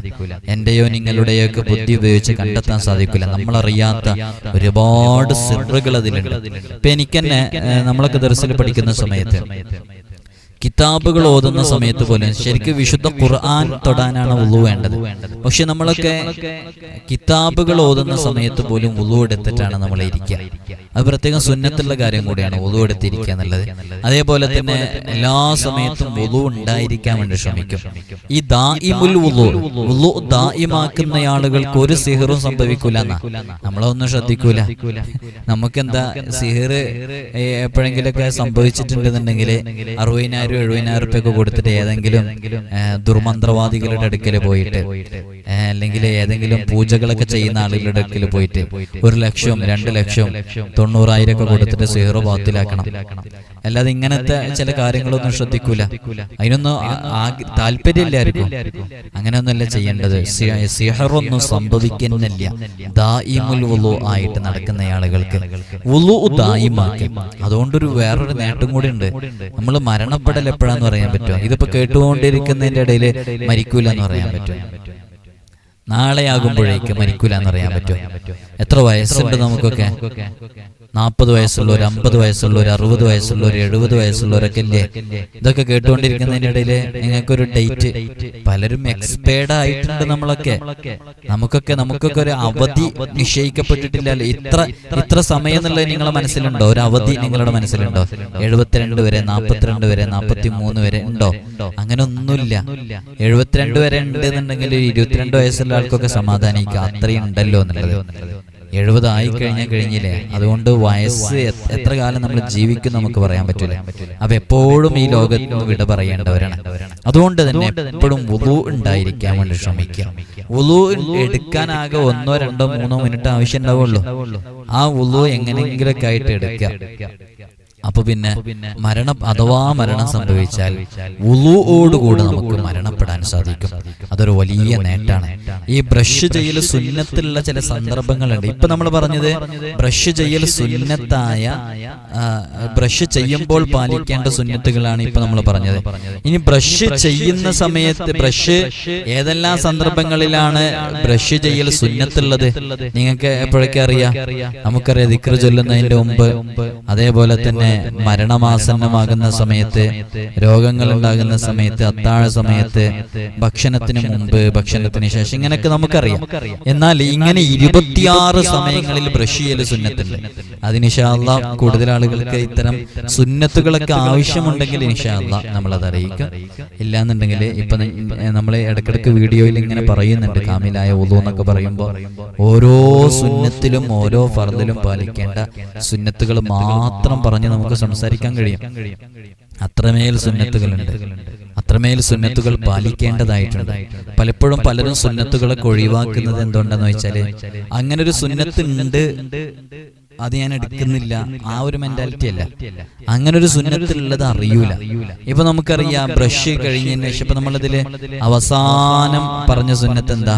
S1: എന്റെയോ നിങ്ങളുടെയോ ഒക്കെ ബുദ്ധി ഉപയോഗിച്ച് കണ്ടെത്താൻ സാധിക്കില്ല നമ്മളറിയാത്ത ഒരുപാട് സിറുകൾ അതിലുണ്ട്. ഇപ്പൊ എനിക്ക് തന്നെ നമ്മളൊക്കെ ദർശനം പഠിക്കുന്ന സമയത്ത് കിതാബുകൾ ഓതുന്ന സമയത്ത് പോലും ശരിക്കും വിശുദ്ധ ഖുർആൻ തൊടാനാണ് ഉളു വേണ്ടത്. പക്ഷെ നമ്മളൊക്കെ കിതാബുകൾ ഓതുന്ന സമയത്ത് പോലും ഉളു എടുത്തിട്ടാണ് നമ്മൾ ഇരിക്കുക. അത് പ്രത്യേകം സുന്നത്തുള്ള കാര്യം കൂടിയാണ് ഉളു എടുത്തിരിക്കുക എന്നുള്ളത്. അതേപോലെ തന്നെ എല്ലാ സമയത്തും ഉളു ഉണ്ടായിരിക്കാൻ വേണ്ടി ശ്രമിക്കും. ഈ ദാഇമുൽ ഉളു ഉളു ദായിമാക്കുന്ന ആളുകൾക്ക് ഒരു സിഹറും സംഭവിക്കൂല എന്നാ നമ്മളൊന്നും ശ്രദ്ധിക്കൂല. നമുക്കെന്താ സിഹർ എപ്പോഴെങ്കിലൊക്കെ സംഭവിച്ചിട്ടുണ്ടെന്നുണ്ടെങ്കിൽ അറുപതിനായിരം എഴുപതിനായിരം റുപ്യൊക്കെ കൊടുത്തിട്ട് ഏതെങ്കിലും ദുർമന്ത്രവാദികളുടെ അടുക്കൽ പോയിട്ട് അല്ലെങ്കിൽ ഏതെങ്കിലും പൂജകളൊക്കെ ചെയ്യുന്ന ആളുകളുടെ അടുക്കൽ പോയിട്ട് ഒരു ലക്ഷം രണ്ട് ലക്ഷം തൊണ്ണൂറായിരം ഒക്കെ കൊടുത്തിട്ട് സീറോ ബാത്തിലാക്കണം അല്ലാതെ ഇങ്ങനത്തെ ചില കാര്യങ്ങളൊന്നും ശ്രദ്ധിക്കൂല. അതിനൊന്നും താല്പര്യമില്ലായിരിക്കും അങ്ങനെയൊന്നുമല്ല ചെയ്യേണ്ടത്. സിഹറൊന്നും സംഭവിക്കുന്നില്ല. ദായിമുൽ വുളു ആയിട്ട് നടക്കുന്ന ആളുകൾക്ക്. വുളു ദായിമാക്കി അതുകൊണ്ടൊരു വേറൊരു നേട്ടം കൂടി ഉണ്ട്. നമ്മൾ മരണപ്പെടൽ എപ്പോഴാന്ന് പറയാൻ പറ്റുമോ? ഇതിപ്പോ കേട്ടുകൊണ്ടിരിക്കുന്നതിന്റെ ഇടയിൽ മരിക്കൂല എന്ന് പറയാൻ പറ്റുമോ? നാളെ ആകുമ്പോഴേക്ക് മരിക്കൂല എന്ന് പറയാൻ പറ്റുമോ? എത്ര വയസ്സുണ്ട് നമുക്കൊക്കെ? നാൽപ്പത് വയസ്സുള്ളവർ അമ്പത് വയസ്സുള്ളവർ അറുപത് വയസ്സുള്ളവർ എഴുപത് വയസ്സുള്ളവരൊക്കെ ഇല്ലേ? ഇതൊക്കെ കേട്ടുകൊണ്ടിരിക്കുന്നതിന്റെ ഇടയിൽ നിങ്ങൾക്കൊരു ഡേറ്റ്. പലരും എക്സ്പയർഡ് ആയിട്ടുണ്ട് നമ്മളൊക്കെ. നമുക്കൊക്കെ നമുക്കൊക്കെ ഒരു അവധി നിശ്ചയിക്കപ്പെട്ടിട്ടില്ല. ഇത്ര ഇത്ര സമയം എന്നുള്ളത് നിങ്ങളുടെ മനസ്സിലുണ്ടോ? ഒരു അവധി നിങ്ങളുടെ മനസ്സിലുണ്ടോ? എഴുപത്തിരണ്ട് വരെ നാൽപ്പത്തിരണ്ട് വരെ നാൽപ്പത്തി മൂന്ന് വരെ ഉണ്ടോ? അങ്ങനെ ഒന്നുമില്ല. എഴുപത്തിരണ്ട് വരെ ഉണ്ട് എന്നുണ്ടെങ്കിൽ ഇരുപത്തിരണ്ട് വയസ്സുള്ള ആൾക്കൊക്കെ സമാധാനിക്കുക അത്രയും ഉണ്ടല്ലോ എന്നുള്ളത്. എഴുപത് ആയി കഴിഞ്ഞാൽ കഴിഞ്ഞില്ലേ? അതുകൊണ്ട് വയസ്സ് എത്ര കാലം നമ്മൾ ജീവിക്കും നമുക്ക് പറയാൻ പറ്റില്ല. അപ്പൊ എപ്പോഴും ഈ ലോകത്ത് നിന്ന് വിട പറയേണ്ടവരാണ്. അതുകൊണ്ട് തന്നെ എപ്പോഴും ഉളു ഉണ്ടായിരിക്കാൻ വേണ്ടി ശ്രമിക്കുക. ഉളു എടുക്കാനാകെ ഒന്നോ രണ്ടോ മൂന്നോ മിനിറ്റ് ആവശ്യം ഉണ്ടാവുള്ളൂ ആ ഉളു എങ്ങനെയെങ്കിലൊക്കെ ആയിട്ട് എടുക്കുക. അപ്പൊ പിന്നെ മരണം അഥവാ മരണം സംഭവിച്ചാൽ ഉളുവോടുകൂടി നമുക്ക് മരണപ്പെടാൻ സാധിക്കും. അതൊരു വലിയ നേട്ടാണ്. ഈ ബ്രഷ് ചെയ്യൽ സുന്നത്തുള്ള ചില സന്ദർഭങ്ങളുണ്ട് ഇപ്പൊ നമ്മൾ പറഞ്ഞത് ബ്രഷ് ചെയ്യൽ സുന്നത്തായ ബ്രഷ് ചെയ്യുമ്പോൾ പാലിക്കേണ്ട സുന്നത്തുകളാണ് ഇപ്പൊ നമ്മൾ പറഞ്ഞത്. ഇനി ബ്രഷ് ചെയ്യുന്ന സമയത്ത് ബ്രഷ് ഏതെല്ലാം സന്ദർഭങ്ങളിലാണ് ബ്രഷ് ചെയ്യൽ സുന്നത്തുള്ളത്? നിങ്ങൾക്ക് എപ്പോഴൊക്കെ അറിയാം? നമുക്കറിയാം ദിക്ര ചൊല്ലുന്നതിന്റെ മുമ്പ് അതേപോലെ തന്നെ മരണമാസന്നമാകുന്ന സമയത്ത് രോഗങ്ങൾ ഉണ്ടാകുന്ന സമയത്ത് അത്താഴ സമയത്ത് ഭക്ഷണത്തിന് മുമ്പ് ഭക്ഷണത്തിന് ശേഷം ഇങ്ങനെയൊക്കെ നമുക്കറിയാം. എന്നാൽ ഇങ്ങനെ ഇരുപത്തിയാറ് സമയങ്ങളിൽ ബ്രഷ് ചെയ്യൽ സുന്നത്തുണ്ട്. അതിനിഷാല്ല കൂടുതൽ ആളുകൾക്ക് ഇത്തരം സുന്നത്തുകളൊക്കെ ആവശ്യമുണ്ടെങ്കിൽ നമ്മൾ നമ്മളത് അറിയിക്കാം. ഇല്ലാന്നുണ്ടെങ്കിൽ ഇപ്പൊ നമ്മൾ ഇടക്കിടക്ക് വീഡിയോയിൽ ഇങ്ങനെ പറയുന്നുണ്ട് കാമിലായ ഉദു എന്നൊക്കെ പറയുമ്പോൾ ഓരോ സുന്നത്തിലും ഓരോ ഫർദിലും പാലിക്കേണ്ട സുന്നത്തുകൾ മാത്രം പറഞ്ഞ് നമുക്ക് സംസാരിക്കാൻ കഴിയും. അത്രമേൽ സുന്നത്തുകളുണ്ട്. അത്രമേൽ സുന്നത്തുകൾ പാലിക്കേണ്ടതായിട്ടുണ്ട്. പലപ്പോഴും പലരും സുന്നത്തുകളൊക്കെ ഒഴിവാക്കുന്നത് എന്തുകൊണ്ടെന്ന് വെച്ചാൽ അങ്ങനെ ഒരു സുന്നത്ത് ഉണ്ട്. അത് ഞാൻ എടുക്കുന്നില്ല. ആ ഒരു മെന്റാലിറ്റി അല്ല. അങ്ങനെ ഒരു സുന്നത്തിലുള്ളത് അറിയൂല. ഇപ്പൊ നമുക്കറിയാം ബ്രഷ് കഴിഞ്ഞതിന് ശേഷം ഇപ്പൊ നമ്മളിതിൽ അവസാനം പറഞ്ഞ സുന്നത്ത് എന്താ?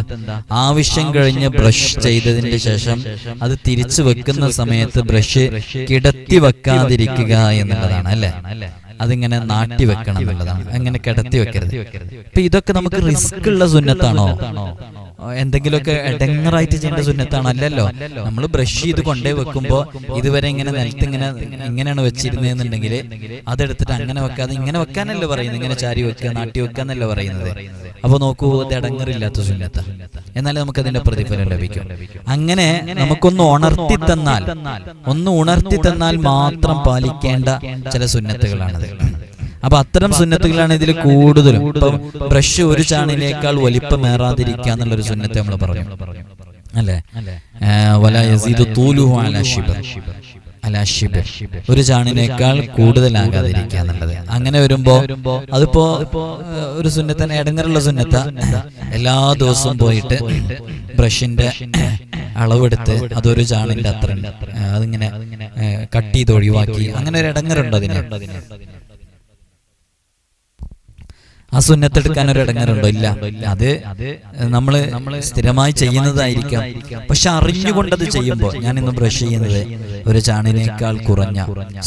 S1: ആവശ്യം കഴിഞ്ഞ് ബ്രഷ് ചെയ്തതിന്റെ ശേഷം അത് തിരിച്ചു വെക്കുന്ന സമയത്ത് ബ്രഷ് കിടത്തി വെക്കാതിരിക്കുക എന്നുള്ളതാണ് അല്ലെ? അതിങ്ങനെ നാട്ടി വെക്കണം എന്നുള്ളതാണ്. അങ്ങനെ കിടത്തി വെക്കരുത്. ഇപ്പൊ ഇതൊക്കെ നമുക്ക് റിസ്ക് ഉള്ള സുന്നത്താണോ? എന്തെങ്കിലുമൊക്കെ എടങ്ങറായിട്ട് ചെയ്യേണ്ട സുന്നത്താണ്. അല്ലല്ലോ. നമ്മൾ ബ്രഷ് ചെയ്ത് കൊണ്ടേ വെക്കുമ്പോ ഇതുവരെ ഇങ്ങനെ നിലത്ത് ഇങ്ങനെ ഇങ്ങനെയാണ് വെച്ചിരുന്നതെന്നുണ്ടെങ്കിൽ അതെടുത്തിട്ട് അങ്ങനെ വെക്കാതെ ഇങ്ങനെ വെക്കാനല്ലേ പറയുന്നത്. ഇങ്ങനെ ചാരി വെക്കുക നാട്ടി വെക്കുക എന്നല്ല പറയുന്നത്. അപ്പൊ നോക്കൂ അത് ഇടങ്ങറില്ലാത്ത സുന്നത്ത. എന്നാലേ നമുക്ക് അതിന്റെ പ്രതിഫലം ലഭിക്കും. അങ്ങനെ നമുക്കൊന്ന് ഉണർത്തി തന്നാൽ ഒന്ന് ഉണർത്തി തന്നാൽ മാത്രം പാലിക്കേണ്ട ചില സുന്നത്തുകളാണത്. അപ്പൊ അത്തരം സുന്നത്തുകളാണ് ഇതിൽ കൂടുതലും. ഇപ്പം ബ്രഷ് ഒരു ചാണിനേക്കാൾ വലിപ്പമേറാതിരിക്കുക എന്നുള്ളൊരു സുന്നത്തെ നമ്മൾ പറഞ്ഞു അല്ലേ? ആ, വല യസീദു തൂലുഹു അല ശിബർ. അലാ ശിബർ. ഒരു ചാണിനേക്കാൾ കൂടുതലാകാതിരിക്കുക എന്നുള്ളത്. അങ്ങനെ വരുമ്പോ അതിപ്പോ ഒരു സുന്നത്തന്നെ ഇടങ്ങറുള്ള സുന്നത്ത. എല്ലാ ദിവസവും പോയിട്ട് ബ്രഷിന്റെ അളവെടുത്ത് അതൊരു ചാണിന്റെ അത്ര അതിങ്ങനെ കട്ട് ചെയ്ത് ഒഴിവാക്കി. അങ്ങനെ ഒരു ഇടങ്ങറുണ്ട് അതിന്. ആ സുന്നത്തെടുക്കാൻ ഒരു ഇടങ്ങറുണ്ടോ? ഇല്ല. അത് നമ്മൾ സ്ഥിരമായി ചെയ്യുന്നതായിരിക്കാം. പക്ഷെ അറിഞ്ഞുകൊണ്ടത് ചെയ്യുമ്പോൾ ഞാൻ ഇന്ന് ബ്രഷ് ചെയ്യുന്നത് ഒരു ചാണിനേക്കാൾ കുറഞ്ഞ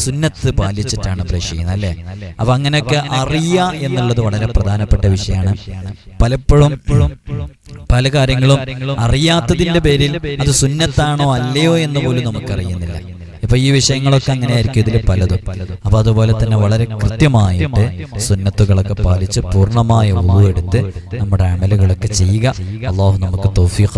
S1: സുന്നത്ത് പാലിച്ചിട്ടാണ് ബ്രഷ് ചെയ്യുന്നത് അല്ലേ? അപ്പൊ അങ്ങനെയൊക്കെ അറിയ എന്നുള്ളത് വളരെ പ്രധാനപ്പെട്ട വിഷയമാണ്. പലപ്പോഴും പല കാര്യങ്ങളും അറിയാത്തതിന്റെ പേരിൽ അത് സുന്നത്താണോ അല്ലയോ എന്ന് പോലും നമുക്കറിയുന്നില്ല. ഇപ്പൊ ഈ വിഷയങ്ങളൊക്കെ അങ്ങനെ അങ്ങനെയായിരിക്കും ഇതിൽ പലതും. അപ്പൊ അതുപോലെ തന്നെ വളരെ കൃത്യമായിട്ട് സുന്നത്തുകളൊക്കെ പാലിച്ച് പൂർണമായ ഉളവ് എടുത്ത് നമ്മുടെ അമലുകളൊക്കെ ചെയ്യുക. അള്ളാഹു നമുക്ക് തൗഫീഖ്